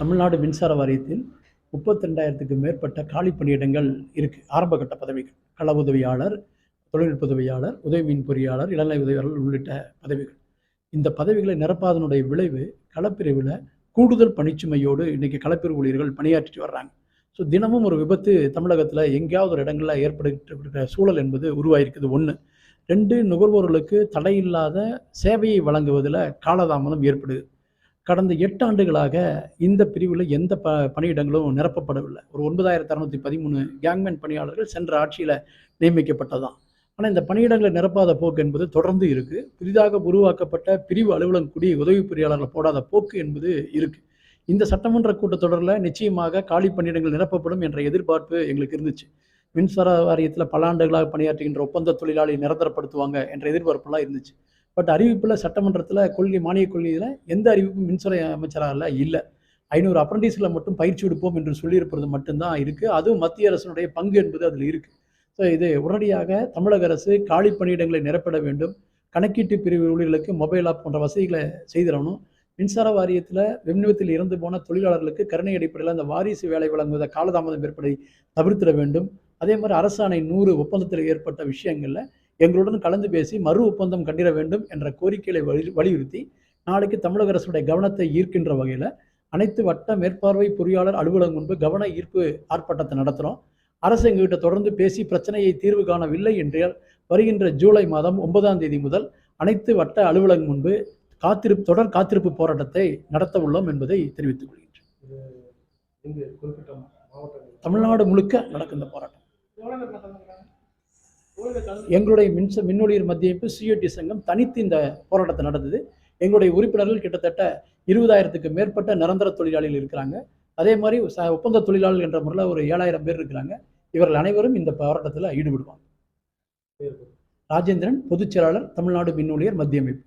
தமிழ்நாடு மின்சார வாரியத்தில் முப்பத்தி ரெண்டாயிரத்துக்கு மேற்பட்ட காலி பணியிடங்கள் இருக்குது ஆரம்பகட்ட பதவிகள். கள உதவியாளர் தொழில்நுட்ப உதவியாளர் உதவி மின் பொறியாளர் இளநிலை உதவியாளர் உள்ளிட்ட பதவிகள். இந்த பதவிகளை நிரப்பாதனுடைய விளைவு களப்பிரிவில் கூடுதல் பணிச்சுமையோடு இன்றைக்கி களப்பிரிவு ஊழியர்கள் பணியாற்றிட்டு வர்றாங்க. ஸோ தினமும் ஒரு விபத்து தமிழகத்தில் எங்கேயாவது ஒரு இடங்களில் ஏற்படுகிட்டு இருக்கிற சூழல் என்பது உருவாயிருக்குது. ஒன்று ரெண்டு நுகர்வோர்களுக்கு தடையில்லாத சேவையை வழங்குவதில் காலதாமதம் ஏற்படுது. கடந்த எட்டு ஆண்டுகளாக இந்த பிரிவில் எந்த ப பணியிடங்களும் நிரப்பப்படவில்லை. ஒரு ஒன்பதாயிரத்தி அறநூற்றி பதிமூணு கேங்மேன் பணியாளர்கள் சென்ற ஆட்சியில் நியமிக்கப்பட்டதான் ஆனால் இந்த பணியிடங்களை நிரப்பாத போக்கு என்பது தொடர்ந்து இருக்குது புதிதாக உருவாக்கப்பட்ட பிரிவு அலுவலகம் கூடிய உதவி பொறியாளர்களை போடாத போக்கு என்பது இருக்குது இந்த சட்டமன்ற கூட்டத்தொடரில் நிச்சயமாக காலி பணியிடங்கள் நிரப்பப்படும் என்ற எதிர்பார்ப்பு எங்களுக்கு இருந்துச்சு. மின்சார வாரியத்தில் பல ஆண்டுகளாக பணியாற்றுகின்ற ஒப்பந்த தொழிலாளி நிரந்தரப்படுத்துவாங்க என்ற எதிர்பார்ப்புலாம் இருந்துச்சு. பட் அறிவிப்பில் சட்டமன்றத்தில் கொள்கை மானிய கொள்கையில் எந்த அறிவிப்பும் மின்சார அமைச்சரால் இல்லை. ஐநூறு அப்ரண்டிஸ்களை மட்டும் பயிற்சி எடுப்போம் என்று சொல்லியிருப்பது மட்டும்தான் இருக்குது அதுவும் மத்திய அரசினுடைய பங்கு என்பது அதில் இருக்குது ஸோ இது உடனடியாக தமிழக அரசு காலி பணியிடங்களை நிரப்பிட வேண்டும். கணக்கீட்டு பிரிவு ஊழியர்களுக்கு மொபைல் ஆப் போன்ற வசதிகளை செய்திடணும் மின்சார வாரியத்தில் விண்ணிவத்தில் இறந்து போன தொழிலாளர்களுக்கு கருணை அடிப்படையில் அந்த வாரிசு வேலை வழங்குவதை காலதாமதம் ஏற்படுத்தி தவிர்த்திட வேண்டும். அதே மாதிரி அரசாணை நூறு ஒப்பந்தத்தில் ஏற்பட்ட விஷயங்களில் எங்களுடன் கலந்து பேசி மறு ஒப்பந்தம் கண்டிட வேண்டும் என்ற கோரிக்கைகளை வலி வலியுறுத்தி நாளைக்கு தமிழக அரசுடைய கவனத்தை ஈர்க்கின்ற வகையில் அனைத்து வட்ட மேற்பார்வை பொறியாளர் அலுவலகம் முன்பு கவன ஈர்ப்பு ஆர்ப்பாட்டத்தை நடத்துகிறோம் அரசு எங்ககிட்ட தொடர்ந்து பேசி பிரச்சனையை தீர்வு காணவில்லை என்றால் வருகின்ற ஜூலை மாதம் ஒன்பதாம் தேதி முதல் அனைத்து வட்ட அலுவலகம் முன்பு காத்திருப்பு தொடர் காத்திருப்பு போராட்டத்தை நடத்த உள்ளோம் என்பதை தெரிவித்துக் கொள்கின்றேன். தமிழ்நாடு முழுக்க நடக்கும் இந்த போராட்டம். எங்களுடைய மின்ச மின்னொளியர் மத்தியமைப்பு சிஐடி சங்கம் தனித்து இந்த போராட்டத்தை நடந்தது எங்களுடைய உறுப்பினர்கள் கிட்டத்தட்ட இருபதாயிரத்துக்கு மேற்பட்ட நிரந்தர தொழிலாளிகள் இருக்கிறாங்க. அதே மாதிரி ஒப்பந்த தொழிலாளர்கள் என்ற முறையில் ஒரு ஏழாயிரம் பேர் இருக்கிறாங்க. இவர்கள் அனைவரும் இந்த போராட்டத்தில் ஈடுபடுவாங்க. ராஜேந்திரன் பொதுச் செயலாளர் தமிழ்நாடு மின்னொளியர் மத்திய அமைப்பு